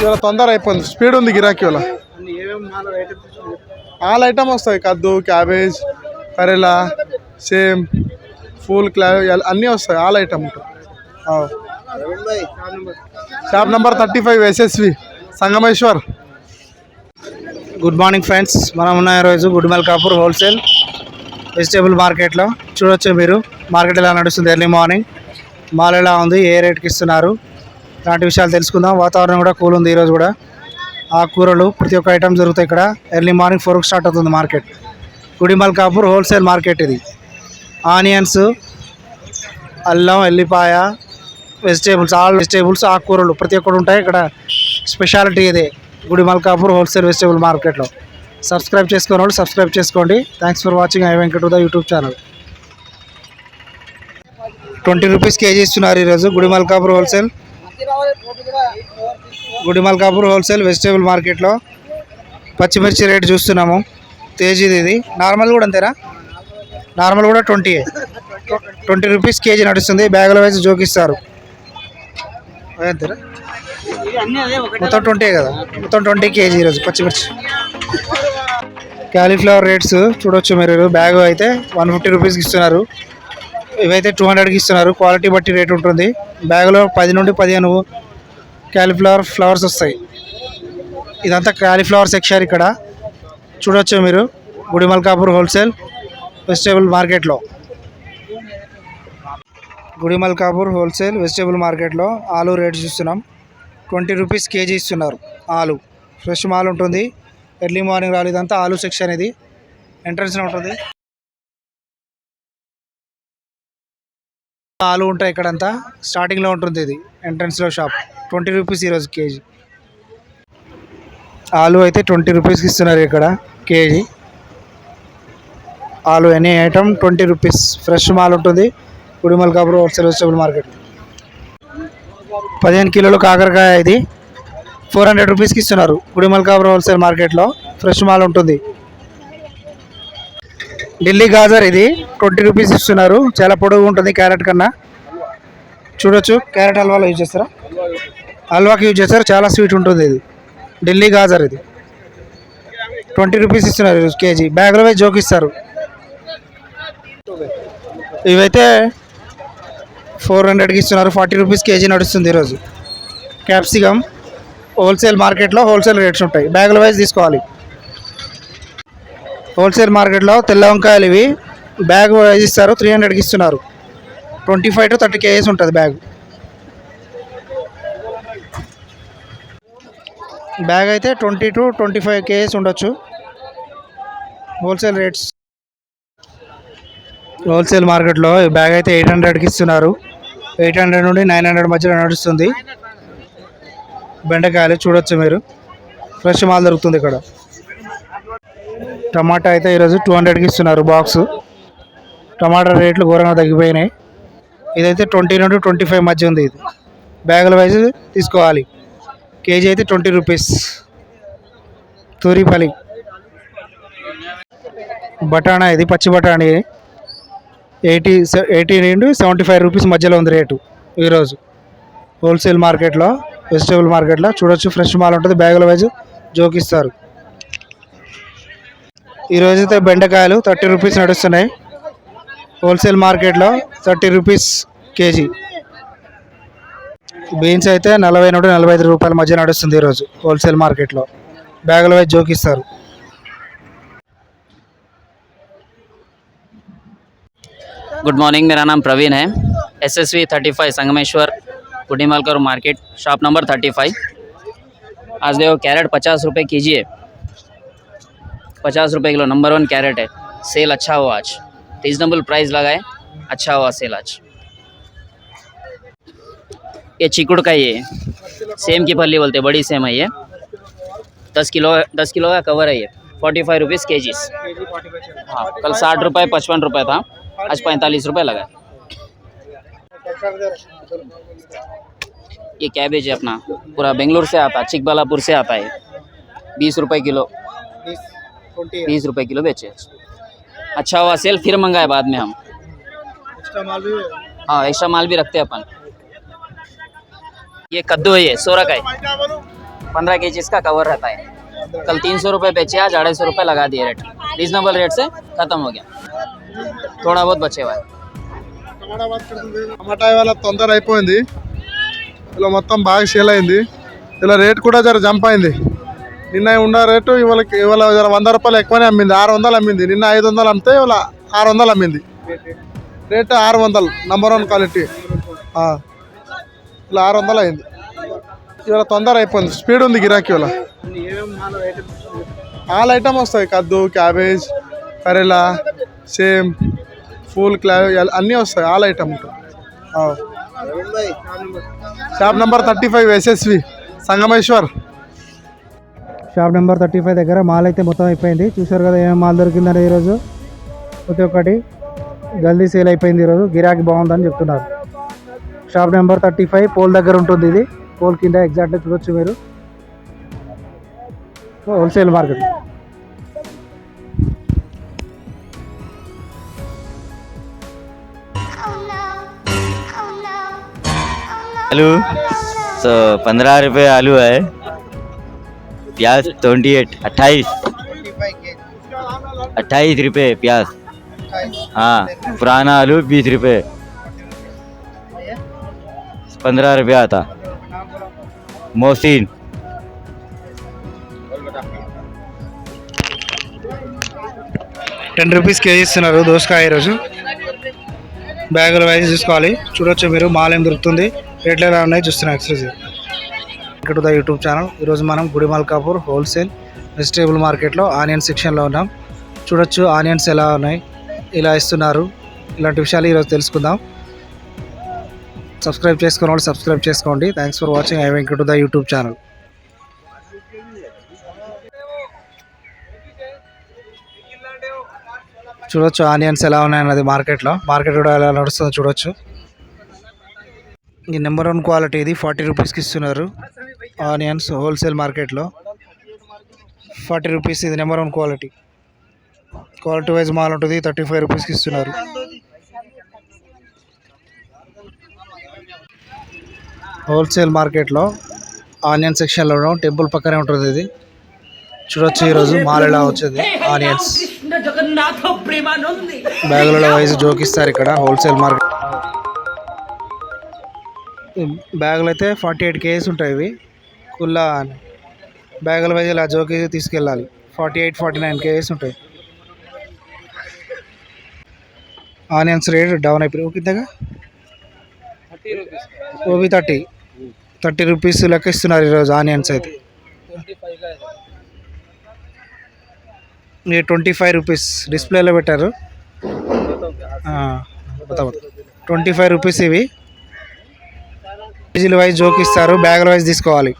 ఇవాళ తొందర అయిపోయింది. స్పీడ్ ఉంది గిరాకీ ఇవాళ. ఆల్ ఐటమ్ వస్తాయి. కద్దు క్యాబేజ్ కరేలా సేమ్ ఫుల్ క్లా అన్నీ వస్తాయి. All item shop number thirty five SSV Sangameshwar. Good morning friends. మనం ఉన్న రోజు గుడిమల్ కాపూర్ హోల్సేల్ వెజిటేబుల్ మార్కెట్లో. చూడొచ్చు మీరు? మార్కెట్ ఎలా నడుస్తుంది? Early morning. మాల్ ఎలా ఉంది? ఏ రేట్కి ఇస్తున్నారు? ఇలాంటి విషయాలు తెలుసుకుందాం. వాతావరణం కూడా కూల్ ఉంది ఈరోజు కూడా. ఆకుకూరలు ప్రతి ఒక్క ఐటమ్ జరుగుతాయి ఇక్కడ. ఎర్లీ మార్నింగ్ ఫోర్కి స్టార్ట్ అవుతుంది market Gudimalkapur wholesale market ఇది. ఆనియన్స్ అల్లం ఎల్లిపాయ వెజిటేబుల్స్ ఆల్ వెజిటేబుల్స్ ఆకుకూరలు ప్రతి ఒక్కటి ఉంటాయి. ఇక్కడ స్పెషాలిటీ ఇదే. గుడి మల్కాపూర్ హోల్సేల్ వెజిటేబుల్ మార్కెట్లో సబ్స్క్రైబ్ చేసుకున్న వాళ్ళు సబ్స్క్రైబ్ చేసుకోండి. Thanks for watching I Venkata the YouTube channel twenty rupees KG ఇస్తున్నారు ఈరోజు గుడి మల్కాపూర్ హోల్సేల్ గుడి మల్కాపూర్ హోల్సేల్ వెజిటేబుల్ మార్కెట్లో పచ్చిమిర్చి రేట్ చూస్తున్నాము. తేజీది ఇది. నార్మల్ కూడా అంతేనా? నార్మల్ కూడా ట్వంటీ. ట్వంటీ రూపీస్ కేజీ నడుస్తుంది. బ్యాగుల వైజ్ జోకిస్తారు. అంతేనా? మొత్తం ట్వంటీ కదా? మొత్తం ట్వంటీ కేజీ ఈరోజు పచ్చిమిర్చి క్యాలీఫ్లవర్ రేట్స్ చూడొచ్చు మీరు. బ్యాగ్ అయితే వన్ ఫిఫ్టీ రూపీస్కి ఇస్తున్నారు. ఇవైతే టూ హండ్రెడ్కి ఇస్తున్నారు. క్వాలిటీ బట్టి రేట్ ఉంటుంది. బ్యాగ్లో పది నుండి పదిహేను క్యాలీఫ్లవర్ ఫ్లవర్స్ వస్తాయి. ఇదంతా క్యాలీఫ్లవర్ సెక్షన్ ఇక్కడ. చూడొచ్చు మీరు. గుడిమల్కాపూర్ హోల్సేల్ వెజిటేబుల్ మార్కెట్లో గుడిమల్కాపూర్ హోల్సేల్ వెజిటేబుల్ మార్కెట్లో ఆలు రేట్ చూస్తున్నాం. ట్వంటీ రూపీస్ కేజీ ఇస్తున్నారు ఆలు. ఫ్రెష్ మాల్ ఉంటుంది. ఎర్లీ మార్నింగ్ రాలేదంతా ఇదంతా ఆలు సెక్షన్ ఇది. ఎంట్రన్స్లో ఉంటుంది. ఆలు ఉంటాయి ఇక్కడంతా. స్టార్టింగ్లో ఉంటుంది ఇది. ఎంట్రన్స్లో షాప్. ట్వంటీ రూపీస్ ఈరోజు కేజీ. ఆలు అయితే ట్వంటీ రూపీస్కి ఇస్తున్నారు ఇక్కడ కేజీ. ఆలు any item twenty rupees. Fresh mall ఉంటుంది. గుడిమల్ కాపురం హోల్సేల్ వెజిటబుల్ మార్కెట్. పదిహేను కిలోలు కాకరకాయ ఇది. ఫోర్ హండ్రెడ్ రూపీస్కి ఇస్తున్నారు. గుడిమల్ కాపురం హోల్సేల్ మార్కెట్లో ఫ్రెష్ మాల్ ఉంటుంది. ఢిల్లీ గాజర్ ఇది. ట్వంటీ రూపీస్ ఇస్తున్నారు. చాలా పొడవు ఉంటుంది క్యారెట్ కన్నా. చూడొచ్చు క్యారెట్ హల్వాలో యూజ్ చేస్తారా? హల్వాకి యూజ్ చేస్తారు. చాలా స్వీట్ ఉంటుంది ఇది. ఢిల్లీ గాజర్ ఇది. ట్వంటీ రూపీస్ ఇస్తున్నారు కేజీ. బ్యాగ్లో వేసి జోకిస్తారు ఇవైతే ఫోర్ హండ్రెడ్కి ఇస్తున్నారు. ఫార్టీ రూపీస్ కేజీ నడుస్తుంది ఈరోజు. క్యాప్సికమ్ హోల్సేల్ మార్కెట్లో హోల్సేల్ రేట్స్ ఉంటాయి. బ్యాగుల వైజ్ తీసుకోవాలి. హోల్సేల్ మార్కెట్లో తెల్ల వంకాయలు ఇవి. బ్యాగ్ ఇస్తారు త్రీ హండ్రెడ్కి ఇస్తున్నారు. Twenty five to thirty KGs ఉంటుంది బ్యాగ్. బ్యాగ్ అయితే twenty to twenty five KGs ఉండొచ్చు. Wholesale rates. హోల్సేల్ మార్కెట్లో బ్యాగ్ అయితే ఎయిట్ హండ్రెడ్కి ఇస్తున్నారు. ఎయిట్ హండ్రెడ్ నుండి నైన్ హండ్రెడ్ మధ్యలో నడుస్తుంది. బెండకాయలు చూడొచ్చు మీరు. ఫ్రెష్ మాల్ దొరుకుతుంది ఇక్కడ. టమాటా అయితే ఈరోజు టూ హండ్రెడ్కి ఇస్తున్నారు బాక్స్ టమాటా రేట్లు ఘోరంగా తగ్గిపోయినాయి. ఇదైతే ట్వంటీ నుండి ట్వంటీ ఫైవ్ మధ్య ఉంది ఇది. బ్యాగుల వైజ్ తీసుకోవాలి. కేజీ అయితే ట్వంటీ రూపీస్ తూరిపల్లి. బఠానా ఇది పచ్చి బఠానీ. ఎయిటీ ఎయిటీ నుండి సెవెంటీ ఫైవ్ రూపీస్ మధ్యలో ఉంది రేటు ఈరోజు. హోల్సేల్ మార్కెట్లో వెజిటేబుల్ మార్కెట్లో చూడొచ్చు ఫ్రెష్ మాల్ ఉంటుంది. బ్యాగుల వైజ్ జోకిస్తారు. ఈరోజు అయితే బెండకాయలు థర్టీ రూపీస్ నడుస్తున్నాయి హోల్సేల్ మార్కెట్లో థర్టీ రూపీస్ కేజీ బీన్స్ అయితే నలభై నుండి నలభై ఐదు రూపాయల మధ్య నడుస్తుంది ఈరోజు హోల్సేల్ మార్కెట్లో బ్యాగుల వైజ్ జోకిస్తారు गुड मॉर्निंग मेरा नाम प्रवीण है S S V thirty five Sangameshwar Kutimalkar market shop number thirty five आज देखो कैरेट पचास रुपये कीजिए पचास रुपये किलो नंबर वन कैरेट है। सेल अच्छा हुआ आज। रिजनेबल प्राइस लगाए अच्छा हुआ सेल आज। ये चिकुड़ का ये सेम की फली बोलते बड़ी सेम है ये। दस किलो दस किलो का कवर है ये। फोर्टी फाइव रुपीज़ के हाँ कल साठ रुपये पचपन रुपये था। आज पैंतालीस रुपये लगा। ये कैबेज है अपना। पूरा बेंगलोर से आता है चिकबालापुर से आता है। बीस रुपये किलो। बीस रुपए किलो बेचे अच्छा हुआ सेल फिर मंगाए बाद में हम हाँ एक्स्ट्रा माल भी रखते हैं अपन ये कद्दू है ये सोरा का है पंद्रह के का कवर रहता है कल तीन सौ रुपये बेचे आज अढ़ाई सौ रुपये लगा दिए रेट रीजनेबल रेट से ख़त्म हो गया थोड़ा बहुत बचे हुआ है టమాటా ఇవాళ తొందర అయిపోయింది ఇలా మొత్తం బాగా సేల్ అయింది ఇలా రేట్ కూడా జర జంప్ అయింది నిన్న ఉన్న రేటు ఇవాళ ఇవాళ వంద రూపాయలు ఎక్కువనే అమ్మింది. ఆరు వందలు అమ్మింది. నిన్న ఐదు వందలు అమ్మితే ఇవాళ ఆరు వందలు అమ్మింది. రేట్ ఆరు వందలు నంబర్ వన్ క్వాలిటీ. ఇలా ఆరు వందలు అయింది. ఇవాళ తొందర అయిపోయింది. స్పీడ్ ఉంది గిరాకీ ఇవాళ. ఆల్ ఐటమ్ వస్తాయి. కద్దు క్యాబేజ్ కరేలా సేమ్ ఫుల్ క్లా అన్నీ వస్తాయి. All item. Shop number thirty five SSV Sangameshwar. Shop number thirty five దగ్గర మాల్ అయితే మొత్తం అయిపోయింది చూసారు కదా ఏమేమి మాల్ దొరికిందని ఈరోజు ప్రతి ఒక్కటి జల్దీ సేల్ అయిపోయింది ఈరోజు గిరాకీ బాగుందని చెప్తున్నారు shop number thirty five pole దగ్గర ఉంటుంది ఇది పోల్ కింద ఎగ్జాక్ట్గా చూడొచ్చు మీరు హోల్సేల్ మార్కెట్ आलू तो पंद्रह रुपये आलू है प्याज ट्वेंटी एट अट्ठाईस अट्ठाईस रुपये प्याज हाँ पुराना आलू बीस रुपये पंद्रह रुपये आता मोहसिन టెన్ రూపీస్ కేజీ ఇస్తున్నారు దోసకాయ ఈరోజు బ్యాగుల వైజ్ చూసుకోవాలి చూడొచ్చు మీరు మాల్ ఏం దొరుకుతుంది రేట్లు ఎలా ఉన్నాయి చూస్తున్నారు exclusive to the YouTube channel. ఈరోజు మనం గుడిమాల్ కాపూర్ హోల్సేల్ వెజిటేబుల్ మార్కెట్లో ఆనియన్ సెక్షన్లో ఉన్నాం. చూడొచ్చు ఆనియన్స్ ఎలా ఉన్నాయి ఇలా ఇస్తున్నారు ఇలాంటి విషయాలు ఈరోజు తెలుసుకుందాం. సబ్స్క్రైబ్ చేసుకున్న వాళ్ళు సబ్స్క్రైబ్ చేసుకోండి. Thanks for watching I Venkat the YouTube channel. చూడొచ్చు ఆనియన్స్ ఎలా ఉన్నాయన్నది మార్కెట్లో. మార్కెట్ కూడా ఎలా నడుస్తుందో చూడొచ్చు. ఈ నెంబర్ వన్ క్వాలిటీ ఇది ఫార్టీ రూపీస్కి ఇస్తున్నారు. ఆనియన్స్ హోల్సేల్ మార్కెట్లో. ఫార్టీ రూపీస్ ఇది number one quality. Quality wise mall ఉంటుంది థర్టీ ఫైవ్ రూపీస్కి ఇస్తున్నారు. హోల్సేల్ మార్కెట్లో ఆనియన్ సెక్షన్లో టెంపుల్ పక్కనే ఉంటుంది ఇది. చూడొచ్చు ఈరోజు మాల్ ఎలా వచ్చింది ఆనియన్స్. బ్యాగులలో వైజ్ జోకిస్తారు ఇక్కడ హోల్సేల్ మార్కెట్. బ్యాగులు అయితే ఫార్టీ ఎయిట్ కేజీస్ ఉంటాయి ఇవి. కుల్లా బ్యాగుల వైజ్ ఇలా జోకి తీసుకెళ్ళాలి. Forty eight forty nine KGs ఉంటాయి. ఆనియన్స్ రేట్ డౌన్ అయిపోయి ఓకే దగ్గర ఓవి థర్టీ. థర్టీ రూపీస్ లెక్క ఇస్తున్నారు ఈరోజు ఆనియన్స్ అయితే. ట్వంటీ ఫైవ్ రూపీస్ డిస్ప్లేలో పెట్టారు. ట్వంటీ ఫైవ్ రూపీస్ ఇవి. కేజీల వైజ్ జోకిస్తారు బ్యాగుల వైజ్ తీసుకోవాలి.